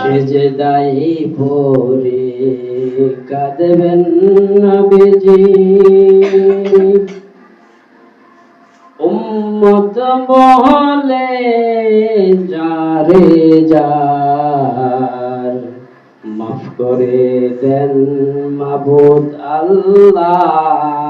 সেজদাই পরে কাঁদবেন নবীজি। উম্মত বহলে যারে যার মাফ করে দেন মাবুদ আল্লাহ।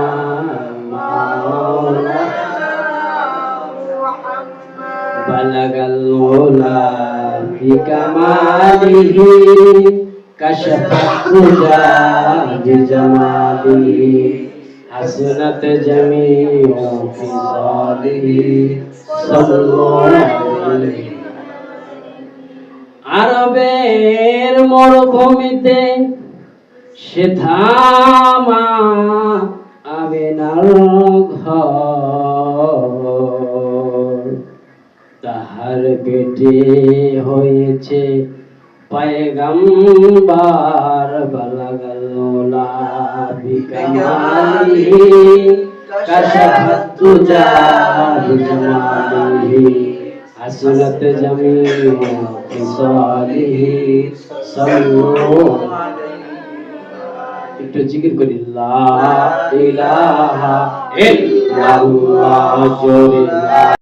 بلغ العلا بكماله كشف الهدى بجماله حسنت جميع خصاله صلوا عليه আরবের মরুভূমিতে সে থামা আবেনার ঘর তাহার পেটে হয়েছে। পায়গাম্বার বালাগাল্লা বিকামালি জামিউ ফিসালিহি একটু জিকির করি। লা